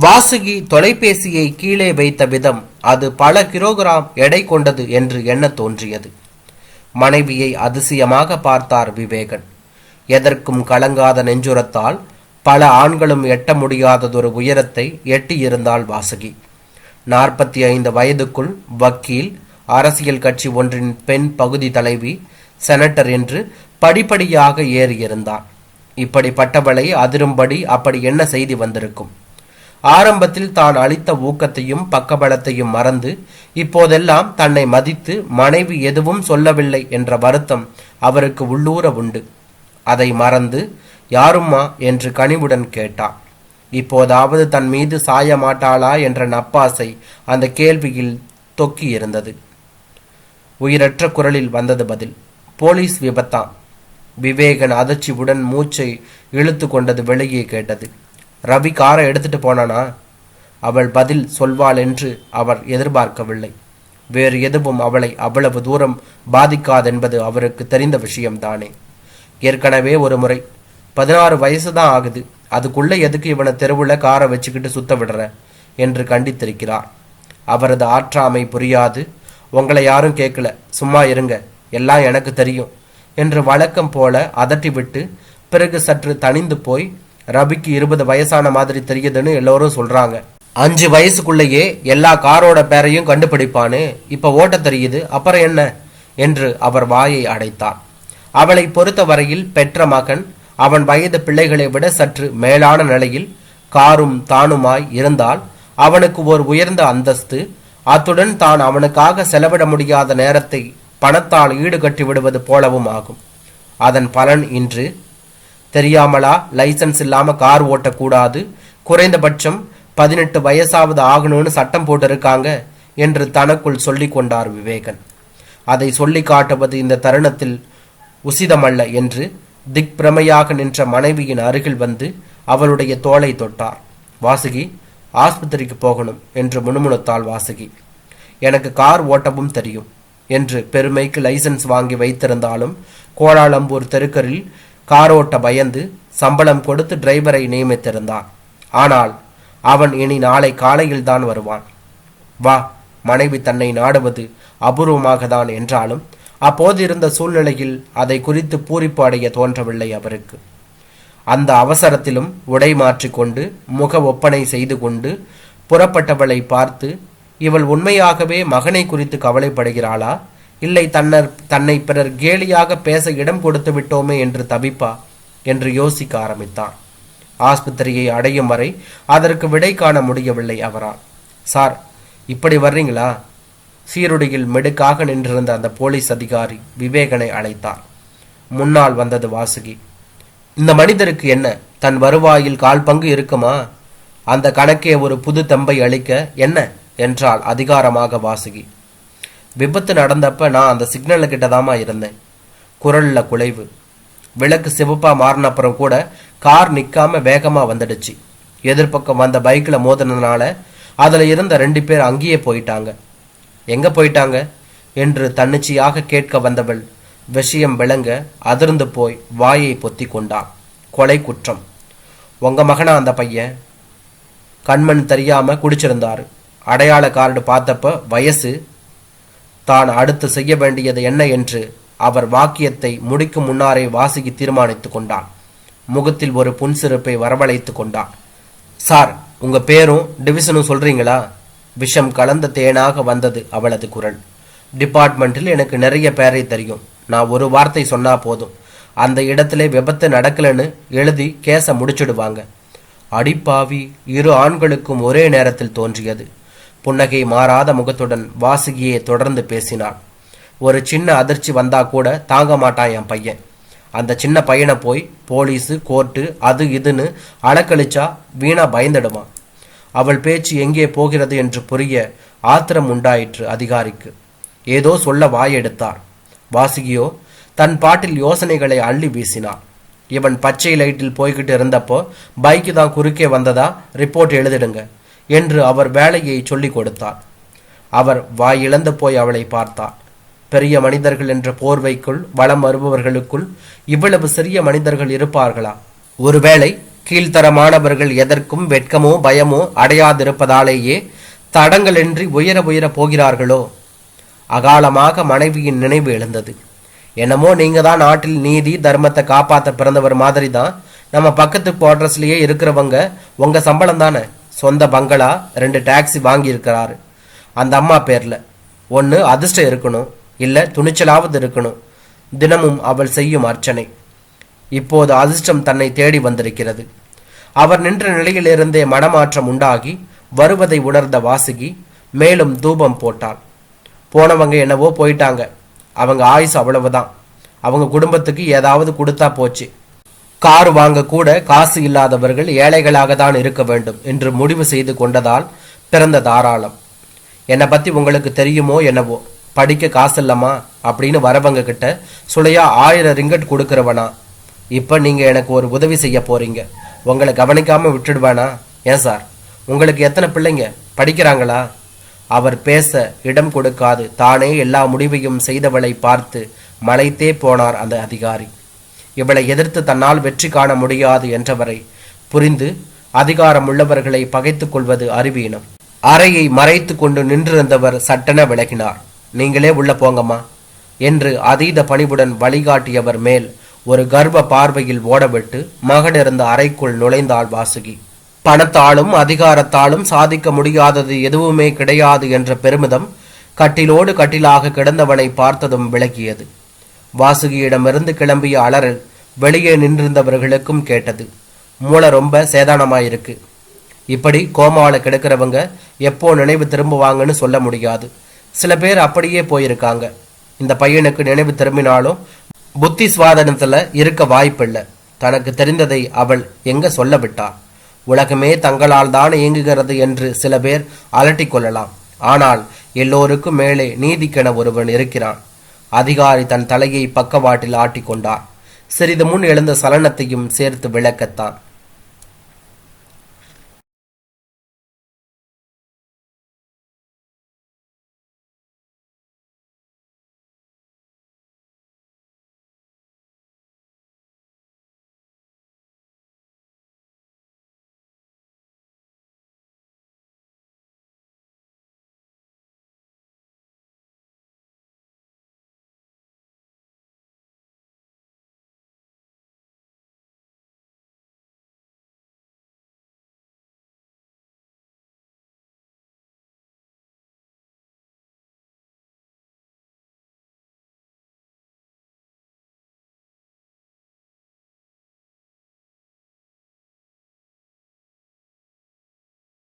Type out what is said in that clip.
வாசுகி தொலைபேசியை கீழே வைத்த விதம் அது பல கிலோகிராம் எடை கொண்டது என்று எண்ணத் தோன்றியது. மனைவியை அதிசயமாக பார்த்தார் விவேகன். எதற்கும் கலங்காத நெஞ்சுரத்தால் பல ஆண்களும் எட்ட முடியாததொரு உயரத்தை எட்டியிருந்தாள் வாசுகி. நாற்பத்தி ஐந்து வயதுக்குள் வக்கீல் அரசியல் கட்சி ஒன்றின் பெண் பகுதி தலைவி செனட்டர் என்று படிப்படியாக ஏறியிருந்தார். இப்படிப்பட்டவளை அதிரும்படி அப்படி என்ன செய்தி வந்திருக்கும்? ஆரம்பத்தில் தான் அளித்த ஊக்கத்தையும் பக்கபலத்தையும் மறந்து இப்போதெல்லாம் தன்னை மதித்து மனைவி எதுவும் சொல்லவில்லை என்ற வருத்தம் அவருக்கு உள்ளூர உண்டு. அதை மறந்து யாரும்மா? என்று கனிவுடன் கேட்டார் இப்போதாவது தன் மீது சாய மாட்டாளா என்ற நப்பாசை அந்த கேள்வியில் தொக்கி இருந்தது உயிரற்ற குரலில் வந்தது பதில் போலீஸ் விபத்தான் விவேகன் அதிர்ச்சியுடன் மூச்சை இழுத்து கொண்டது வெளியே கேட்டது. ரவி காரை எடுத்துட்டு போனானா? அவள் பதில் சொல்வாள் என்று அவர் எதிர்பார்க்கவில்லை. வேறு எதுவும் அவளை அவ்வளவு தூரம் பாதிக்காதென்பது அவருக்கு தெரிந்த விஷயம்தானே. ஏற்கனவே ஒரு முறை பதினாறு வயசு தான் ஆகுது அதுக்குள்ள எதுக்கு இவனை தெருவில் காரை வச்சுக்கிட்டு சுத்த விடுற? என்று கண்டித்திருக்கிறார். அவரது ஆற்றாமை புரியாது உங்களை யாரும் கேட்கல சும்மா இருங்க எல்லாம் எனக்கு தெரியும் என்று வழக்கம் போல அதட்டிவிட்டு பிறகு சற்று தணிந்து போய் ரபிக்கு இருபது வயசான மாதிரி தெரியுதுன்னு எல்லோரும் சொல்றாங்க. அஞ்சு வயசுக்குள்ளேயே எல்லா காரோட பேரையும் கண்டுபிடிப்பானு இப்ப ஓட்ட தெரியுது. அப்புறம் என்ன? என்று அவர் வாயை அடைத்தார் அவளை பொறுத்தவரையில் பெற்ற மகன் அவன் வயது பிள்ளைகளை விட சற்று மேலான நிலையில் காரும் தானுமாய் இருந்தால் அவனுக்கு ஒரு உயர்ந்த அந்தஸ்து. அத்துடன் தான் அவனுக்காக செலவிட முடியாத நேரத்தை பணத்தால் ஈடுகட்டி விடுவது போலவும் ஆகும். அதன் பலன் இன்று தெரியாமலா? லைசன்ஸ் இல்லாம கார் ஓட்டக்கூடாது. குறைந்தபட்சம் பதினெட்டு வயசாவது ஆகணும்னு சட்டம் போட்டிருக்காங்க என்று தனக்குள் சொல்லி கொண்டார் விவேகன். அதை சொல்லி காட்டுவது இந்த தருணத்தில் உசிதமல்ல என்று திக்பிரமையாக நின்ற மனைவியின் அருகில் வந்து அவளுடைய தோளை தொட்டார். வாசுகி ஆஸ்பத்திரிக்கு போகணும் என்று முணுமுணுத்தாள் வாசுகி. எனக்கு கார் ஓட்டவும் தெரியும் என்று பெருமைக்கு லைசன்ஸ் வாங்கி வைத்திருந்தாலும் கோலாலம்பூர் தெருக்கரில் காரோட்ட பயந்து சம்பளம் கொடுத்து டிரைவரை நியமித்திருந்தான். ஆனால் அவன் இனி நாளை காலையில் தான் வருவான். வா மனைவி தன்னை நாடுவது அபூர்வமாக தான் என்றாலும் அப்போது இருந்த சூழ்நிலையில் அதை குறித்து பூரிப்பு அடைய தோன்றவில்லை அவருக்கு. அந்த அவசரத்திலும் உடை மாற்றிக்கொண்டு முக ஒப்பனை செய்து கொண்டு புறப்பட்டவளை பார்த்து இவள் உண்மையாகவே மகனை குறித்து கவலைப்படுகிறாளா? இல்லை தன்னர் தன்னை பிறர் கேலியாக பேச இடம் கொடுத்து விட்டோமே என்று தவிப்பா என்று யோசிக்க ஆரம்பித்தான். ஆஸ்பத்திரியை அடையும் வரை அதற்கு விடை காண முடியவில்லை அவரால். சார் இப்படி வர்றீங்களா? சீருடையில் மெடுக்காக நின்றிருந்த அந்த போலீஸ் அதிகாரி விவேகனை அழைத்தார் முன்னால் வந்தது வாசுகி. இந்த மனிதருக்கு என்ன தன் வருவாயில் கால் பங்கு இருக்குமா? அந்த கணக்கே ஒரு புது தம்பை அளிக்க என்ன? என்றால் அதிகாரமாக வாசுகி. விபத்து நடந்தப்ப நான் அந்த சிக்னல் கிட்ட இருந்தேன். குரல்ல குலைவு. விளக்கு சிவப்பா மாறினப்புறம் கூட கார் நிக்காம வேகமா வந்துடுச்சு. எதிர்பக்கம் வந்த பைக்ல மோதினதுனால அதுல இருந்த ரெண்டு பேர் அங்கேயே போயிட்டாங்க. எங்க போயிட்டாங்க? என்று தன்னிச்சையாக கேட்க வந்தவள் விஷயம் விளங்க அதிர்ந்து போய் வாயை பொத்தி கொண்டான். கொலை குற்றம். உங்க மகனா அந்த பையன்? கண்மண் தெரியாம குடிச்சிருந்தாரு. அடையாள கார்டு பார்த்தப்ப வயசு தான் அடுத்து செய்ய வேண்டியது என்ன என்று அவர் வாக்கியத்தை முடிக்கும் முன்னாரே வாசுகி தீர்மானித்துக் கொண்டான். முகத்தில் ஒரு புன்சிறப்பை வரவழைத்துக் கொண்டான். சார் உங்க பேரும் டிவிஷனும் சொல்றீங்களா? விஷம் கலந்த தேனாக வந்தது அவளது குரல். டிபார்ட்மெண்ட்டில் எனக்கு நிறைய பேரை தெரியும். நான் ஒரு வார்த்தை சொன்னா போதும். அந்த இடத்துல விபத்து நடக்கலன்னு எழுதி கேஸை முடிச்சிடுவாங்க. அடிப்பாவி இரு ஆண்களுக்கும் ஒரே நேரத்தில் தோன்றியது. புன்னகை மாறாத முகத்துடன் வாசுகியே தொடர்ந்து பேசினாள். ஒரு சின்ன அதிர்ச்சி வந்தா கூட தாங்க மாட்டான் என் பையன். அந்த சின்ன பையனை போய் போலீஸு கோர்ட்டு அது இதுன்னு அலக்கழிச்சா வீணா பயந்துடுவான். அவள் பேச்சு எங்கே போகிறது என்று புரிய ஆத்திரம் உண்டாயிற்று அதிகாரிக்கு. ஏதோ சொல்ல வாயெடுத்தார் வாசுகியோ தன் பாட்டில் யோசனைகளை அள்ளி வீசினார் இவன் பச்சை லைட்டில் போய்கிட்டு இருந்தப்போ பைக்கு தான் குறுக்கே வந்ததா? ரிப்போர்ட் எழுதிடுங்க. என்று அவர் வேலையை சொல்லிக் கொடுத்தார். அவர் வாயிழந்து போய் அவளை பார்த்தார். பெரிய மனிதர்கள் என்ற போர்வைக்குள் வளம் வருபவர்களுக்குள் இவ்வளவு சிறிய மனிதர்கள் இருப்பார்களா? ஒருவேளை கீழ்த்தரமானவர்கள் எதற்கும் வெட்கமோ பயமோ அடையாதிருப்பதாலேயே தடங்களின்றி உயர உயர போகிறார்களோ? அகாலமாக மனைவியின் நினைவு எழுந்தது. என்னமோ நீங்க தான் நாட்டில் நீதி தர்மத்தை காப்பாற்ற பிறந்தவர் மாதிரி தான் நம்ம பக்கத்து குவார்டர்ஸ்லயே இருக்கிறவங்க உங்க சம்பளம் தானே? சொந்த பங்களா ரெண்டு டாக்ஸி வாங்கியிருக்கிறாரு. அந்த அம்மா பேரில். ஒன்று அதிர்ஷ்டம் இருக்கணும். இல்லை துணிச்சலாவது இருக்கணும். தினமும் அவள் செய்யும் அர்ச்சனை. இப்போது அதிர்ஷ்டம் தன்னை தேடி வந்திருக்கிறது. அவர் நின்ற நிலையிலிருந்தே மனமாற்றம் உண்டாகி வருவதை உணர்ந்த வாசுகி மேலும் தூபம் போட்டாள். போனவங்க என்னவோ போயிட்டாங்க. அவங்க ஆயுசு அவ்வளவுதான். அவங்க குடும்பத்துக்கு ஏதாவது கொடுத்தா போச்சு. கார் வாங்க கூட காசு இல்லாதவர்கள் ஏழைகளாக தான் இருக்க வேண்டும் என்று முடிவு செய்து கொண்டதால் பிறந்த தாராளம். என்னை பத்தி உங்களுக்கு தெரியுமோ என்னவோ? படிக்க காசு இல்லம்மா அப்படின்னு வரவங்க கிட்ட சுளையா ஆயிரம் ரிங்கட் கொடுக்கறவனா? இப்ப நீங்க எனக்கு ஒரு உதவி செய்ய போறீங்க. உங்களை கவனிக்காம விட்டுடுவேனா? ஏன் சார்? உங்களுக்கு எத்தனை பிள்ளைங்க? படிக்கிறாங்களா? அவர் பேச இடம் கொடுக்காது. தானே எல்லா முடிவையும் செய்தவளை பார்த்து மலைத்தே போனார் அந்த அதிகாரி. இவளை எதிர்த்து தன்னால் வெற்றி காண முடியாது என்றவரை புரிந்து அதிகாரம் உள்ளவர்களை பகைத்துக் கொள்வது அறிவீனம். அறையை மறைத்து கொண்டு நின்றிருந்தவர் சட்டென விலகினார். நீங்களே உள்ள போங்கம்மா என்று அதீத பணிவுடன் வழிகாட்டியவர் மேல் ஒரு கர்வ பார்வையில் ஓடவிட்டு மகன் இருந்த அறைக்குள் நுழைந்தாள் வாசுகி. பணத்தாலும் அதிகாரத்தாலும் சாதிக்க முடியாதது எதுவுமே கிடையாது என்ற பெருமிதம் கட்டிலோடு கட்டிலாக கிடந்தவனை பார்த்ததும் விளக்கியது வாசுகியிடமிருந்து கிளம்பிய அலறல் வெளியே நின்றிருந்தவர்களுக்கும் கேட்டது. மூளை ரொம்ப சேதானமாயிருக்கு. இப்படி கோமாவில் கிடக்கிறவங்க எப்போ நினைவு திரும்புவாங்கன்னு சொல்ல முடியாது. சில பேர் அப்படியே போயிருக்காங்க. இந்த பையனுக்கு நினைவு திரும்பினாலும் புத்தி சுவாதனத்தில் இருக்க வாய்ப்பில்லை. தனக்கு தெரிந்ததை அவள் எங்க சொல்ல விட்டாள் உலகமே தங்களால் தான் இயங்குகிறது என்று சில பேர் அலட்டிக் கொள்ளலாம். ஆனால் எல்லோருக்கும் மேலே நீதிக்கென ஒருவன் இருக்கிறான். அதிகாரி தன் தலையை பக்கவாட்டில் ஆட்டிக்கொண்டார் சிறிது முன் எழுந்த சலனத்தையும் சேர்த்து விளக்கத்தான்.